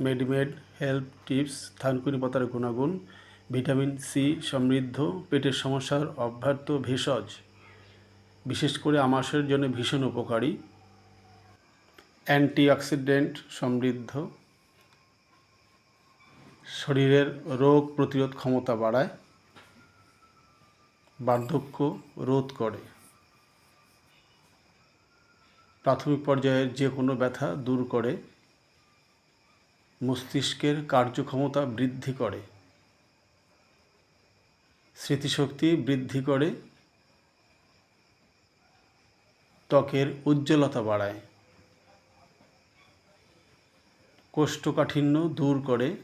মেডিমেড health tips থানকুনি পাতার গুণাগুণ, ভিটামিন সি সমৃদ্ধ, পেটের সমস্যার অব্যাহত ভেষজ। বিশেষ করে আমাশয়ের জন্য ভীষণ উপকারী। অ্যান্টিঅক্সিডেন্ট সমৃদ্ধ। শরীরের রোগ প্রতিরোধ ক্ষমতা বাড়ায়। বার্ধক্য রোধ করে। প্রাথমিক পর্যায়ের যে কোনো ব্যথা দূর করে। মস্তিষ্কের কার্যক্ষমতা বৃদ্ধি করে। স্মৃতিশক্তি বৃদ্ধি করে। ত্বকের উজ্জ্বলতা বাড়ায়। কোষ্ঠকাঠিন্য দূর করে।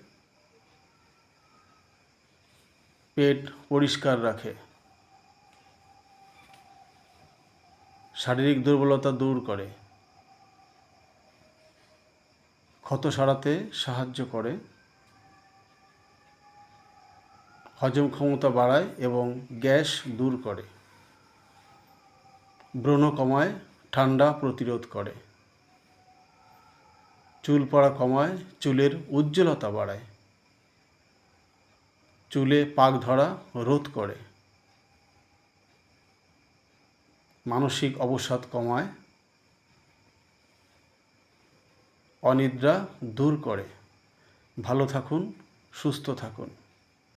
পেট পরিষ্কার রাখে। শারীরিক দুর্বলতা দূর করে। ক্ষত সারাতে সাহায্য করে। হজম ক্ষমতা বাড়ায় এবং গ্যাস দূর করে। ব্রণ কমায়, ঠান্ডা প্রতিরোধ করে। চুল পড়া কমায়, চুলের উজ্জ্বলতা বাড়ায়। চুলে পাক ধরা রোধ করে। মানসিক অবসাদ কমায়। অনিদ্রা দূর করে। ভালো থাকুন সুস্থ থাকুন।